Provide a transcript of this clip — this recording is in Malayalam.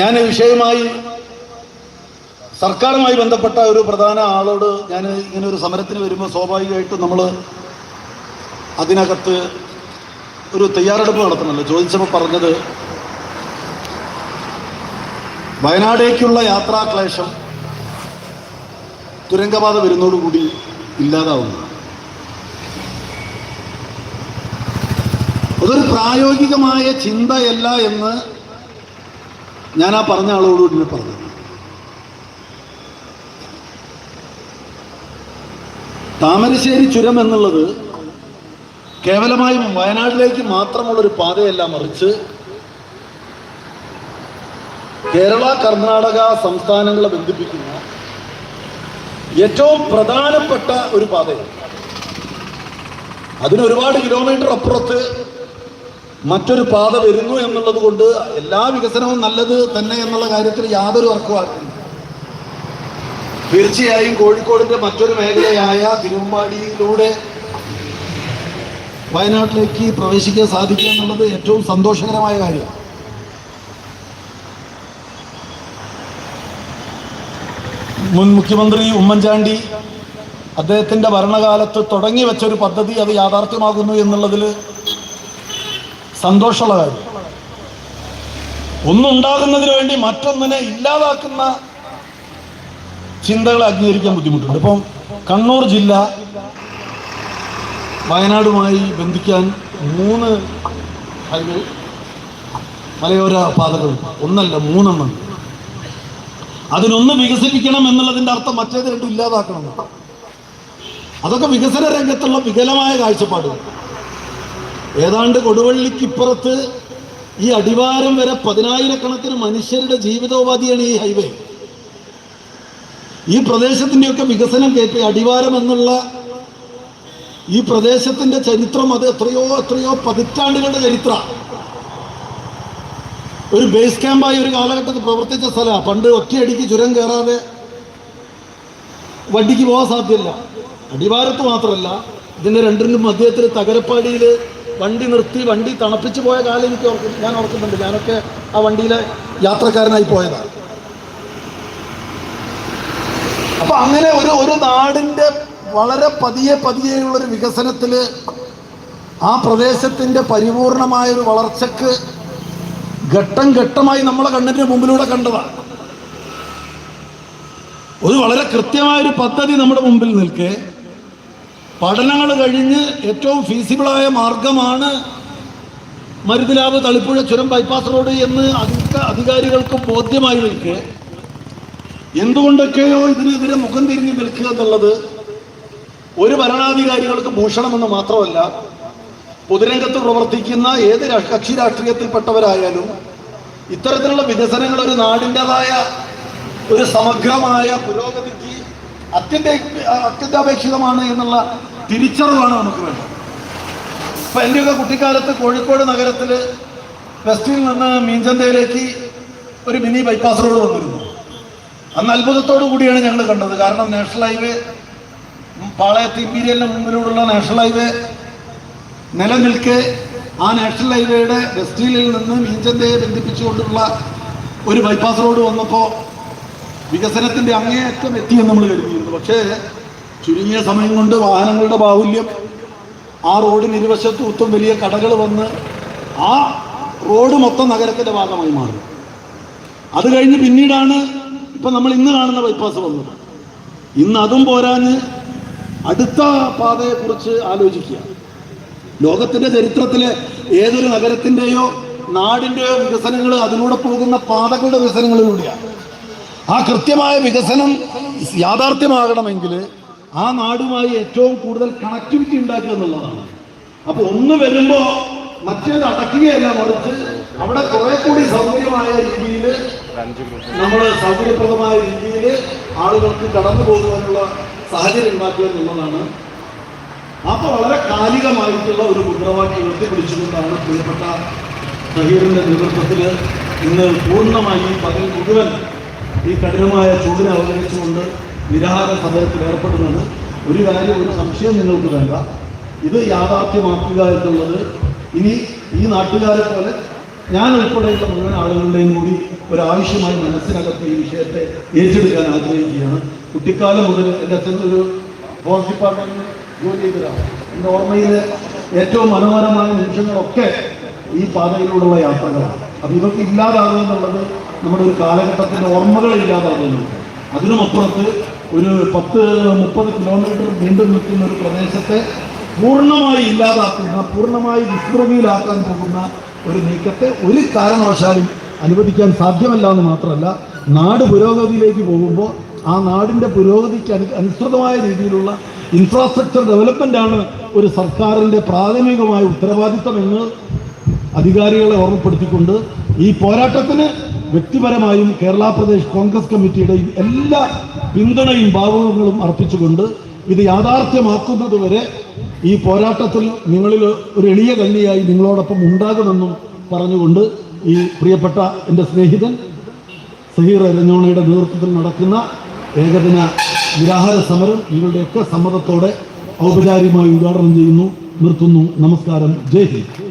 ഞാൻ വിഷയമായി സർക്കാരുമായി ബന്ധപ്പെട്ട ഒരു പ്രധാന ആളോട് ഞാൻ ഇങ്ങനെ ഒരു സമരത്തിന് വരുമ്പോൾ സ്വാഭാവികമായിട്ടും നമ്മൾ അതിനകത്ത് ഒരു തയ്യാറെടുപ്പ് നടത്തണമല്ലോ. ചോദിച്ചപ്പോൾ പറഞ്ഞത് വയനാടേക്കുള്ള യാത്രാക്ലേശം തുരങ്കപാത വരുന്നതോടുകൂടി ഇല്ലാതാവുന്നു. അതൊരു പ്രായോഗികമായ ചിന്തയല്ല എന്ന് ഞാൻ ആ പറഞ്ഞ ആളോട് കൂടി പറഞ്ഞു. താമരശ്ശേരി ചുരം എന്നുള്ളത് കേവലമായും വയനാട്ടിലേക്ക് മാത്രമുള്ളൊരു പാതയല്ല മറിച്ച് കേരള കർണാടക സംസ്ഥാനങ്ങളെ ബന്ധിപ്പിക്കുന്ന ഏറ്റവും പ്രധാനപ്പെട്ട ഒരു പാതയാണ്. അതിന് ഒരുപാട് കിലോമീറ്റർ അപ്പുറത്ത് മറ്റൊരു പാത വരുന്നു എന്നുള്ളത് കൊണ്ട് എല്ലാ വികസനവും നല്ലത് തന്നെ എന്നുള്ള കാര്യത്തിൽ യാതൊരു തർക്കമാക്കുന്നില്ല തീർച്ചയായും കോഴിക്കോടിന്റെ മറ്റൊരു മേഖലയായ തിരുവമ്പാടിയിലൂടെ വയനാട്ടിലേക്ക് പ്രവേശിക്കാൻ സാധിക്കുക എന്നുള്ളത് ഏറ്റവും സന്തോഷകരമായ കാര്യമാണ് മുൻ മുഖ്യമന്ത്രി ഉമ്മൻചാണ്ടി അദ്ദേഹത്തിന്റെ ഭരണകാലത്ത് തുടങ്ങി വെച്ചൊരു പദ്ധതി അത് യാഥാർത്ഥ്യമാകുന്നു എന്നുള്ളതിൽ സന്തോഷമുള്ള കാര്യം. ഒന്നുണ്ടാകുന്നതിന് വേണ്ടി മറ്റൊന്നിനെ ഇല്ലാതാക്കുന്ന ചിന്തകളെ അംഗീകരിക്കാൻ ബുദ്ധിമുട്ടുണ്ട്. ഇപ്പം കണ്ണൂർ ജില്ല വയനാടുമായി ബന്ധിക്കാൻ മൂന്ന് ഹൈവേ മലയോര പാതകൾ ഒന്നല്ല മൂന്നെണ്ണം. അതിനൊന്ന് വികസിപ്പിക്കണം എന്നുള്ളതിന്റെ അർത്ഥം മറ്റേത് രണ്ടും ഇല്ലാതാക്കണം. അതൊക്കെ വികസന രംഗത്തുള്ള വികലമായ കാഴ്ചപ്പാട് ഏതാണ്ട് കൊടുവള്ളിക്കിപ്പുറത്ത് ഈ അടിവാരം വരെ പതിനായിരക്കണക്കിന് മനുഷ്യരുടെ ജീവിതോപാധിയാണ് ഈ ഹൈവേ. ഈ പ്രദേശത്തിന്റെയൊക്കെ വികസനം കേട്ട് അടിവാരം എന്നുള്ള ഈ പ്രദേശത്തിന്റെ ചരിത്രം അത് എത്രയോ എത്രയോ പതിറ്റാണ്ടുകളുടെ ചരിത്ര. ഒരു ബേസ് ക്യാമ്പായി ഒരു കാലഘട്ടത്തിൽ പ്രവർത്തിച്ച സ്ഥലമാണ് പണ്ട് ഒറ്റയടിക്ക് ചുരം കയറാതെ വണ്ടിക്ക് പോകാൻ സാധ്യമല്ല അടിവാരത്ത് മാത്രമല്ല ഇതിന്റെ രണ്ടിനും മധ്യത്തിൽ തകരപ്പാടിയിൽ വണ്ടി നിർത്തി വണ്ടി തണുപ്പിച്ച് പോയ കാലം എനിക്ക് ഓർക്കും ഞാൻ ഓർക്കുന്നുണ്ട്. ഞാനൊക്കെ ആ വണ്ടിയിലെ യാത്രക്കാരനായി പോയതാണ്. അപ്പൊ അങ്ങനെ ഒരു ഒരു നാടിന്റെ വളരെ പതിയെ പതിയെയുള്ളൊരു വികസനത്തിൽ ആ പ്രദേശത്തിന്റെ പരിപൂർണമായ ഒരു വളർച്ചക്ക് ഘട്ടം ഘട്ടമായി നമ്മളെ കണ്ണിന്റെ മുമ്പിലൂടെ കണ്ടതാണ്. ഒരു വളരെ കൃത്യമായൊരു പദ്ധതി നമ്മുടെ മുമ്പിൽ നിൽക്കെ. പഠനങ്ങൾ കഴിഞ്ഞ് ഏറ്റവും ഫീസിബിളായ മാർഗമാണ് മരുതിലാവ് തളിപ്പുഴ ചുരം ബൈപ്പാസ് റോഡ് എന്ന് അധിക അധികാരികൾക്ക് ബോധ്യമായി നിൽക്കെ. എന്തുകൊണ്ടൊക്കെയോ ഇതിനെതിരെ മുഖം തിരിഞ്ഞ് നിൽക്കുക എന്നുള്ളത് ഒരു ഭരണാധികാരികൾക്ക് ഭൂഷണമെന്ന് മാത്രമല്ല പൊതുരംഗത്ത് പ്രവർത്തിക്കുന്ന ഏത് കക്ഷി രാഷ്ട്രീയത്തിൽപ്പെട്ടവരായാലും ഇത്തരത്തിലുള്ള വികസനങ്ങൾ ഒരു നാടിന്റെതായ ഒരു സമഗ്രമായ പുരോഗതിക്ക് അത്യന്ത അത്യന്താപേക്ഷിതമാണ് എന്നുള്ള തിരിച്ചറിവാണ് നമുക്ക് വേണ്ടത്. ഇപ്പൊ എന്റെയൊക്കെ കുട്ടിക്കാലത്ത് കോഴിക്കോട് നഗരത്തിൽ വെസ്റ്റിൽ നിന്ന് മീൻചന്തയിലേക്ക് ഒരു മിനി ബൈപ്പാസ് റോഡ് വന്നിരുന്നു. അന്ന് അത്ഭുതത്തോടു കൂടിയാണ് ഞങ്ങൾ കണ്ടത്. കാരണം നാഷണൽ ഹൈവേ പാളയത്ത് ഇമ്പീരിയലിന് മുമ്പിലൂടെയുള്ള നാഷണൽ ഹൈവേ നിലനിൽക്കെ ആ നാഷണൽ ഹൈവേയുടെ വെസ്റ്റീലിൽ നിന്ന് മീഞ്ചന്തയെ ബന്ധിപ്പിച്ചുകൊണ്ടുള്ള ഒരു ബൈപ്പാസ് റോഡ് വന്നപ്പോൾ വികസനത്തിന്റെ അങ്ങേയറ്റം എത്തിയെന്ന് നമ്മൾ കരുതിയിരുന്നു. പക്ഷേ ചുരുങ്ങിയ സമയം കൊണ്ട് വാഹനങ്ങളുടെ ബാഹുല്യം ആ റോഡിന് ഇരുവശത്തും ഒത്തും വലിയ കടകൾ വന്ന് ആ റോഡ് മൊത്തം നഗരത്തിന്റെ ഭാഗമായി മാറി. അത് കഴിഞ്ഞ് പിന്നീടാണ് ഇപ്പൊ നമ്മൾ ഇന്ന് കാണുന്ന ബൈപ്പാസ് വന്നത്. ഇന്ന് അതും പോരാഞ്ഞ് അടുത്ത പാതയെ കുറിച്ച് ആലോചിക്കുക. ലോകത്തിന്റെ ചരിത്രത്തിലെ ഏതൊരു നഗരത്തിന്റെയോ നാടിന്റെയോ വികസനങ്ങൾ അതിലൂടെ പോകുന്ന പാതകളുടെ വികസനങ്ങളിലൂടെയാണ്. ആ കൃത്യമായ വികസനം യാഥാർത്ഥ്യമാകണമെങ്കിൽ ആ നാടുമായി ഏറ്റവും കൂടുതൽ കണക്ടിവിറ്റി ഉണ്ടാക്കുക എന്നുള്ളതാണ്. അപ്പൊ ഒന്ന് വരുമ്പോ മറ്റേത് അടക്കുകയല്ല മറിച്ച് അവിടെ കുറെ കൂടി സൗകര്യമായ രീതിയിൽ നമ്മൾ സൗകര്യപ്രദമായ രീതിയിൽ ആളുകൾക്ക് കടന്നു പോകുവാനുള്ള സാഹചര്യം ഉണ്ടാക്കുക എന്നുള്ളതാണ്. അപ്പൊ വളരെ കാലികമായിട്ടുള്ള ഒരു മുദ്രാവാക്യം ഉയർത്തിപ്പിടിച്ചുകൊണ്ടാണ് പ്രിയപ്പെട്ട സഹീറിന്റെ നേതൃത്വത്തിൽ ഇന്ന് പൂർണമായി പകൽ മുഴുവൻ ഈ കഠിനമായ ചൂടിനെ അവഗണിച്ചുകൊണ്ട് നിരാഹാര സമരത്തിൽ ഏർപ്പെടുന്നത് ഒരു കാര്യം ഒരു സംശയം നിങ്ങൾക്ക് വേണ്ട. ഇത് യാഥാർത്ഥ്യമാക്കുക എന്നുള്ളത് ഇനി ഈ നാട്ടുകാരെ പോലെ ഞാൻ ഉൾപ്പെടെയുള്ള മുഴുവൻ ആളുകളുടെയും കൂടി ഒരാവശ്യമായി മനസ്സിനകത്ത് ഈ വിഷയത്തെ ഏറ്റെടുക്കാൻ ആഗ്രഹിക്കുകയാണ്. കുട്ടിക്കാലം മുതൽ എന്റെ അച്ഛൻ ഒരു ഫോറസ്റ്റ് ഡിപ്പാർട്ട്മെന്റിൽ ജോലി ചെയ്തതാണ്. എന്റെ ഓർമ്മയിലെ ഏറ്റവും മനോഹരമായ നിമിഷങ്ങളൊക്കെ ഈ പാതയിലൂടെയുള്ള യാത്രകളാണ്. അപ്പം ഇതൊക്കെ ഇല്ലാതാകുക എന്നുള്ളത് നമ്മുടെ ഒരു കാലഘട്ടത്തിന്റെ ഓർമ്മകൾ ഇല്ലാതാകുന്നു അതിനുമപ്പുറത്ത് ഒരു പത്ത് മുപ്പത് കിലോമീറ്റർ നീണ്ടു നിൽക്കുന്ന ഒരു പ്രദേശത്തെ പൂർണമായി ഇല്ലാതാക്കുന്ന പൂർണമായി വിസ്മൃതിയിലാക്കാൻ പോകുന്ന ഒരു നീക്കത്തെ ഒരു കാരണവശാലും അനുവദിക്കാൻ സാധ്യമല്ല എന്ന് മാത്രമല്ല നാട് പുരോഗതിയിലേക്ക് പോകുമ്പോൾ ആ നാടിന്റെ പുരോഗതിക്ക് അനു അനുസൃതമായ രീതിയിലുള്ള ഇൻഫ്രാസ്ട്രക്ചർ ഡെവലപ്മെന്റാണ് ഒരു സർക്കാരിന്റെ പ്രാഥമികമായ ഉത്തരവാദിത്തമെന്ന് അധികാരികളെ ഓർമ്മപ്പെടുത്തിക്കൊണ്ട് ഈ പോരാട്ടത്തിന് വ്യക്തിപരമായും കേരള പ്രദേശ് കോൺഗ്രസ് കമ്മിറ്റിയുടെയും എല്ലാ പിന്തുണയും ഭാവങ്ങളും അർപ്പിച്ചുകൊണ്ട് ഇത് യാഥാർത്ഥ്യമാക്കുന്നത് വരെ ഈ പോരാട്ടത്തിൽ നിങ്ങളിൽ ഒരു എളിയ കണ്ണിയായി നിങ്ങളോടൊപ്പം ഉണ്ടാകുമെന്നും പറഞ്ഞുകൊണ്ട് ഈ പ്രിയപ്പെട്ട എന്റെ സ്നേഹിതൻ സഹീർ രഞ്ഞോണയുടെ നേതൃത്വത്തിൽ നടക്കുന്ന ഏകദിന നിരാഹാര സമരം നിങ്ങളുടെയൊക്കെ സമ്മതത്തോടെ ഔപചാരികമായി ഉദ്ഘാടനം ചെയ്യുന്നു. നിർത്തുന്നു. നമസ്കാരം. ജയ് ഹിന്ദ്.